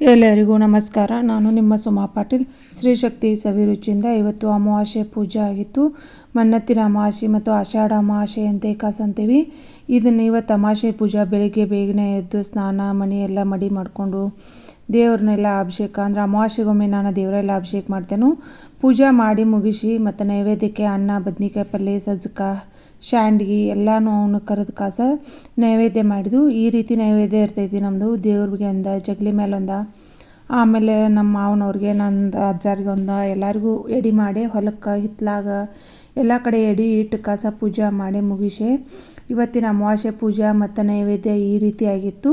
ಎಲ್ಲರಿಗೂ ನಮಸ್ಕಾರ. ನಾನು ನಿಮ್ಮ ಸುಮಾ ಪಾಟೀಲ್. ಶ್ರೀ ಶಕ್ತಿ ಸವಿರುಚಿಯಿಂದ ಇವತ್ತು ಅಮಾವಾಸ್ಯೆ ಪೂಜೆ ಆಗಿತ್ತು. ಮನ್ನತ್ತಿನ ಅಮಾವಾಸ್ಯೆ ಮತ್ತು ಆಷಾಢ ಅಮಾವಾಸ್ಯೆ ಅಂತ ಏಕಾಸ್ ಅಂತೀವಿ ಇದನ್ನು ಇವತ್ತು ಅಮಾವಾಸ್ಯೆ ಪೂಜೆ, ಬೆಳಿಗ್ಗೆ ಬೇಗನೆ ಎದ್ದು ಸ್ನಾನ, ಮನೆಯೆಲ್ಲ ಮಡಿ ಮಾಡಿಕೊಂಡು ದೇವ್ರನ್ನೆಲ್ಲ ಅಭಿಷೇಕ, ಅಂದರೆ ಅಮಾವಾಸ್ಯೆಗೊಮ್ಮೆ ನಾನು ದೇವರೆಲ್ಲ ಅಭಿಷೇಕ ಮಾಡ್ತೇನೆ. ಪೂಜೆ ಮಾಡಿ ಮುಗಿಸಿ, ಮತ್ತು ನೈವೇದ್ಯಕ್ಕೆ ಅನ್ನ, ಬದ್ನಿಕಾಯಿ ಪಲ್ಯ ಸಜ್ಜಕ ಶಾಂಡ್ಗಿ ಎಲ್ಲನೂ ಅವನು ಕರೆದು ಕಾಸ ನೈವೇದ್ಯ ಮಾಡಿದ್ವು. ಈ ರೀತಿ ನೈವೇದ್ಯ ಇರ್ತೈತಿ ನಮ್ಮದು ದೇವ್ರಿಗೆ ಒಂದು ಜಗಲಿ ಮೇಲೆ ಒಂದು. ಆಮೇಲೆ ನಮ್ಮ ಮಾವನವ್ರಿಗೆ, ನಂದು ಅಜ್ಜಾರಿಗೆ ಒಂದು, ಎಲ್ಲರಿಗೂ ಎಡಿ ಮಾಡಿ, ಹೊಲಕ್ಕೆ ಹಿತ್ತಲಾಗ ಎಲ್ಲ ಕಡೆ ಎಡಿ ಇಟ್ಟು ಕಸ ಪೂಜೆ ಮಾಡಿ ಮುಗಿಸಿ, ಇವತ್ತಿನ ಅಮಾವಾಸ್ಯೆ ಪೂಜೆ ಮತ್ತು ನೈವೇದ್ಯ ಈ ರೀತಿಯಾಗಿತ್ತು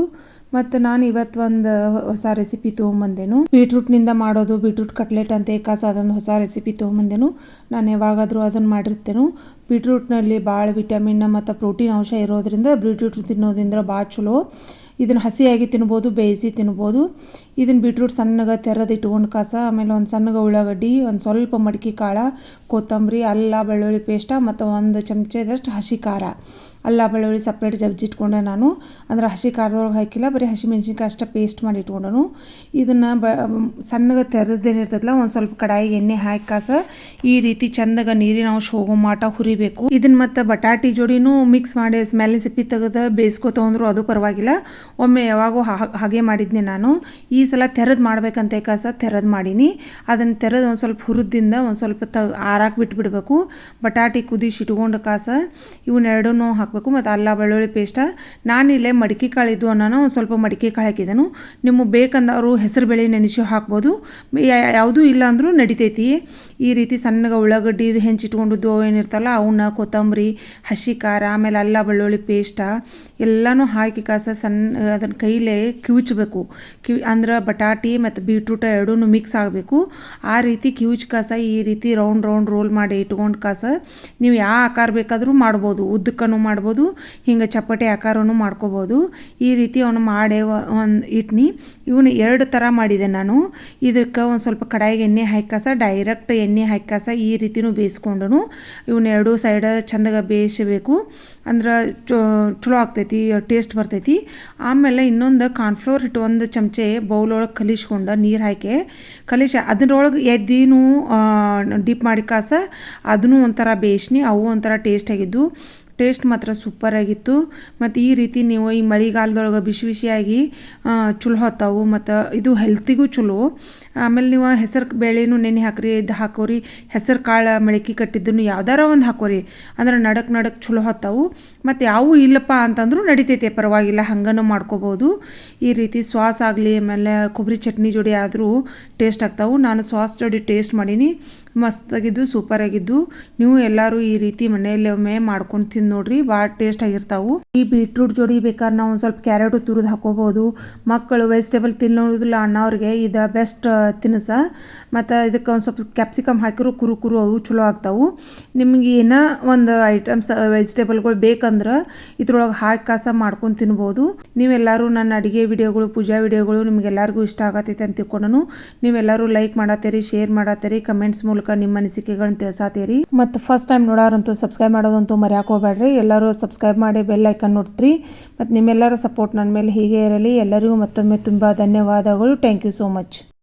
ಮತ್ತು ನಾನು ಇವತ್ತು ಒಂದು ಹೊಸ ರೆಸಿಪಿ ತೊಗೊಂಬಂದೆನು. ಬೀಟ್ರೂಟ್ನಿಂದ ಮಾಡೋದು, ಬೀಟ್ರೂಟ್ ಕಟ್ಲೆಟ್ ಅಂತ ಏಕಾಸ ಅದೊಂದು ಹೊಸ ರೆಸಿಪಿ ತೊಗೊಂಬಂದೇನು. ನಾನು ಯಾವಾಗಾದರೂ ಅದನ್ನು ಮಾಡಿರ್ತೇನೆ. ಬೀಟ್ರೂಟ್ನಲ್ಲಿ ಭಾಳ ವಿಟಮಿನ್ ಮತ್ತು ಪ್ರೋಟೀನ್ ಅಂಶ ಇರೋದ್ರಿಂದ ಬೀಟ್ರೂಟ್ ತಿನ್ನೋದ್ರಿಂದ ಭಾಳ ಚಲೋ. ಇದನ್ನು ಹಸಿಯಾಗಿ ತಿನ್ಬೋದು, ಬೇಯಿಸಿ ತಿನ್ಬೋದು. ಇದನ್ನು ಬೀಟ್ರೂಟ್ ಸಣ್ಣಗೆ ತೆರೆದು ಇಟ್ಕೊಂಡು ಕಾಸ, ಆಮೇಲೆ ಒಂದು ಸಣ್ಣಗೆ ಉಳ್ಳಾಗಡ್ಡಿ, ಒಂದು ಸ್ವಲ್ಪ ಮಡಿಕೆ ಕಾಳು, ಕೊತ್ತಂಬರಿ, ಅಲ್ಲ, ಬೆಳ್ಳುಳ್ಳಿ ಪೇಸ್ಟ ಮತ್ತು ಒಂದು ಚಮಚದಷ್ಟು ಹಸಿ ಖಾರ. ಅಲ್ಲ, ಬೆಳ್ಳುಳ್ಳಿ ಸಪ್ರೇಟ್ ಜಬ್ಜಿಟ್ಕೊಂಡೆ ನಾನು. ಅಂದ್ರೆ ಹಸಿ ಖಾರದೊಳಗೆ ಹಾಕಿಲ್ಲ, ಬರೀ ಹಸಿ ಮೆಣಸಿನ್ಕಾಯಿ ಅಷ್ಟೇ ಪೇಸ್ಟ್ ಮಾಡಿ ಇಟ್ಕೊಂಡನು. ಇದನ್ನು ಬ ಸಣ್ಣಗೆ ತೆರೆದೇನಿರ್ತದಲ್ಲ ಒಂದು ಸ್ವಲ್ಪ ಕಡಾಯಿಗೆ ಎಣ್ಣೆ ಹಾಕಿ ಕಾಸ, ಈ ರೀತಿ ಚಂದಾಗ ನೀರಿನ ಅಂಶ ಹೋಗೋ ಮಾಟ ಹುರಿಬೇಕು. ಇದನ್ನು ಮತ್ತು ಬಟಾಟಿ ಜೋಡಿನೂ ಮಿಕ್ಸ್ ಮಾಡಿ ಸ್ಮೆಲ್ ಸಿಪ್ಪಿ ತೆಗೆದು ಬೇಯಿಸ್ಕೊತ ಅಂದ್ರು ಅದು ಪರವಾಗಿಲ್ಲ. ಒಮ್ಮೆ ಯಾವಾಗೂ ಹಾಗೆ ಮಾಡಿದ್ನಿ ನಾನು. ಈ ಸಲ ತೆರೆದು ಮಾಡ್ಬೇಕಂತ ಕಾಸ, ತೆರೆದು ಮಾಡೀನಿ. ಅದನ್ನು ತೆರೆದು ಒಂದು ಸ್ವಲ್ಪ ಹುರಿದಿಂದ ಒಂದು ಸ್ವಲ್ಪ ತ, ಆರಾಕ್ ಬಿಟ್ಬಿಡ್ಬೇಕು. ಬಟಾಟಿ ಕುದಿಸಿ ಇಟ್ಕೊಂಡು ಕಾಸ ಇವನ್ನೆರಡೂ ಹಾಕಬೇಕು. ಮತ್ತು ಅಲ್ಲ ಬೆಳ್ಳುಳ್ಳಿ ಪೇಸ್ಟ. ನಾನಿಲ್ಲೇ ಮಡಿಕೆ ಕಾಳು ಇದ್ದು ಅನ್ನೋ ಒಂದು ಸ್ವಲ್ಪ ಮಡಿಕೆ ಕಾಳು ಹಾಕಿದೆನು. ನಿಮಗೆ ಬೇಕಂದವರು ಹೆಸರು ಬೇಳೆ ನೆನೆಸಿ ಹಾಕ್ಬೋದು. ಯಾವುದೂ ಇಲ್ಲ ಅಂದರೂ ನಡಿತೈತಿ. ಈ ರೀತಿ ಸಣ್ಣಗೆ ಉಳ್ಳಾಗಡ್ಡಿ ಹೆಂಚಿಟ್ಕೊಂಡಿದ್ದು ಏನಿರ್ತಲ್ಲ ಅವನ್ನ, ಕೊತ್ತಂಬರಿ, ಹಸಿ ಖಾರ, ಆಮೇಲೆ ಅಲ್ಲ ಬೆಳ್ಳುಳ್ಳಿ ಪೇಸ್ಟ ಎಲ್ಲನೂ ಹಾಕಿ ಕಾಸ ಸಣ್ಣ ಅದನ್ನು ಕೈಲೇ ಕಿವುಚಬೇಕು. ಕಿವಿ, ಅಂದ್ರೆ ಬಟಾಟಿ ಮತ್ತು ಬೀಟ್ರೂಟ ಎರಡೂ ಮಿಕ್ಸ್ ಆಗಬೇಕು. ಆ ರೀತಿ ಕಿವುಚ್ ಕಾಸ ಈ ರೀತಿ ರೌಂಡ್ ರೌಂಡ್ ರೋಲ್ ಮಾಡಿ ಇಟ್ಕೊಂಡು ಕಾಸ ನೀವು ಯಾವ ಆಕಾರ ಬೇಕಾದರೂ ಮಾಡ್ಬೋದು. ಉದ್ದಕ್ಕೂ ಮಾಡ್ಬೋದು. ಹಿಂಗೆ ಚಪ್ಪಟೆ ಆಕಾರನೂ ಮಾಡ್ಕೋಬೋದು. ಈ ರೀತಿ ಅವನು ಮಾಡಿ ಒಂದು ಇಟ್ನಿ. ಇವನು ಎರಡು ಥರ ಮಾಡಿದೆ ನಾನು. ಇದಕ್ಕೆ ಒಂದು ಸ್ವಲ್ಪ ಕಡಾಯಿಗೆ ಎಣ್ಣೆ ಹಾಕಾಸ ಡೈರೆಕ್ಟ್ ಎಣ್ಣೆ ಹಾಕಾಸ ಈ ರೀತಿನೂ ಬೇಯಿಸ್ಕೊಂಡು ಇವನ್ನ ಎರಡು ಸೈಡ್ ಚಂದಾಗ ಬೇಯಿಸಬೇಕು. ಅಂದ್ರೆ ಚಲೋ ಆಗ್ತೈತಿ ಟೇಸ್ಟ್ ಬರ್ತೈತಿ. ಆಮೇಲೆ ಇನ್ನೊಂದು ಕಾರ್ನ್ಫ್ಲೋರ್ ಹಿಟ್ಟು ಒಂದು ಚಮಚೆ ಬೌಲೊಳಗೆ ಕಲಿಸ್ಕೊಂಡು ನೀರು ಹಾಕಿ ಕಲಿಸಿ ಅದರೊಳಗೆ ಎದ್ದಿನೂ ಡಿಪ್ ಮಾಡಿ ಕಾಸ, ಅದನ್ನು ಒಂಥರ ಬೇಯಿಸ್ನಿ. ಅವು ಒಂಥರ ಟೇಸ್ಟ್ ಆಗಿದ್ದು. ಟೇಸ್ಟ್ ಮಾತ್ರ ಸೂಪರಾಗಿತ್ತು ಮತ್ತು ಈ ರೀತಿ ನೀವು ಈ ಮಳೆಗಾಲದೊಳಗೆ ಬಿಸಿ ಬಿಸಿಯಾಗಿ ಚಲೋ ಹೊತ್ತಾವು. ಮತ್ತು ಇದು ಹೆಲ್ತಿಗೂ ಚಲೋ. ಆಮೇಲೆ ನೀವು ಹೆಸರು ಬೇಳೆನೂ ನೆನೆ ಹಾಕ್ರಿ, ಇದು ಹಾಕೋರಿ. ಹೆಸರು ಕಾಳು ಮೊಳಕೆ ಕಟ್ಟಿದ್ದನ್ನು ಯಾವ್ದಾರ ಒಂದು ಹಾಕೋರಿ. ಅಂದ್ರೆ ನಡಕ್ ನಡಕ್ ಚಲೋ ಹೊತ್ತಾವು. ಮತ್ತು ಯಾವೂ ಇಲ್ಲಪ್ಪ ಅಂತಂದ್ರೂ ನಡಿತೈತೆ, ಪರವಾಗಿಲ್ಲ, ಹಂಗನೂ ಮಾಡ್ಕೋಬೋದು. ಈ ರೀತಿ ಸಾಸ್ ಆಗಲಿ, ಆಮೇಲೆ ಕೊಬ್ಬರಿ ಚಟ್ನಿ ಜೋಡಿ ಆದರೂ ಟೇಸ್ಟ್ ಆಗ್ತಾವು. ನಾನು ಸಾಸ್ ಜೋಡಿ ಟೇಸ್ಟ್ ಮಾಡೀನಿ. ಮಸ್ತಾಗಿದ್ದು ಸೂಪರಾಗಿದ್ದು. ನೀವು ಎಲ್ಲರೂ ಈ ರೀತಿ ಮನೆಯಲ್ಲಿ ಒಮ್ಮೆ ಮಾಡ್ಕೊಂಡು ತಿಂದು ನೋಡ್ರಿ. ಭಾಳ ಟೇಸ್ಟ್ ಆಗಿರ್ತಾವು. ಈ ಬೀಟ್ರೂಟ್ ಜೋಡಿ ಬೇಕಾದ್ರೆ ನಾವು ಒಂದು ಸ್ವಲ್ಪ ಕ್ಯಾರೆಟು ತುರಿದು ಹಾಕೋಬೋದು ಮಕ್ಕಳು ವೆಜಿಟೇಬಲ್ ತಿನ್ನೋದಿಲ್ಲ ಅಣ್ಣವ್ರಿಗೆ ಇದು ಬೆಸ್ಟ್ ತಿನಿಸ ಮತ್ತು ಇದಕ್ಕೆ ಒಂದು ಸ್ವಲ್ಪ ಕ್ಯಾಪ್ಸಿಕಮ್ ಹಾಕಿರೋ, ಕುರು ಕುರು ಅವು ಚಲೋ ಆಗ್ತಾವೆ. ನಿಮಗೆ ಏನೋ ಒಂದು ಐಟಮ್ಸ್ ವೆಜಿಟೇಬಲ್ಗಳು ಬೇಕಂದ್ರೆ ಇದ್ರೊಳಗೆ ಹಾಕಿ ಕಾಸ ಮಾಡ್ಕೊಂಡು ತಿನ್ಬೋದು. ನೀವೆಲ್ಲರೂ ನನ್ನ ಅಡುಗೆ ವಿಡಿಯೋಗಳು, ಪೂಜಾ ವಿಡಿಯೋಗಳು ನಿಮಗೆಲ್ಲರಿಗೂ ಇಷ್ಟ ಆಗತ್ತೈತೆ ಅಂತ ತಿಳ್ಕೊಂಡು ನೀವೆಲ್ಲರೂ ಲೈಕ್ ಮಾಡತ್ತೀರಿ ಶೇರ್ ಮಾಡತ್ತೀರಿ ಕಮೆಂಟ್ಸ್ ಮೂಲಕ ನಿಮ್ಮ ಅನಿಸಿಕೆಗಳನ್ನ ತಿಳಿಸಾತೀರಿ. ಮತ್ತು ಫಸ್ಟ್ ಟೈಮ್ ನೋಡೋರಂತೂ ಸಬ್ಸ್ಕ್ರೈಬ್ ಮಾಡೋದಂತೂ ಮರ್ಯಾಕೋಬೇಡ್ರಿ ಎಲ್ಲರೂ ಸಬ್ಸ್ಕ್ರೈಬ್ ಮಾಡಿ ಬೆಲ್ ಐಕನ್ ನೋಡ್ತೀರಿ. ಮತ್ತು ನಿಮ್ಮೆಲ್ಲರ ಸಪೋರ್ಟ್ ನನ್ನ ಮೇಲೆ ಹೀಗೆ ಇರಲಿ. ಎಲ್ಲರಿಗೂ ಮತ್ತೊಮ್ಮೆ ತುಂಬ ಧನ್ಯವಾದಗಳು. Thank you so much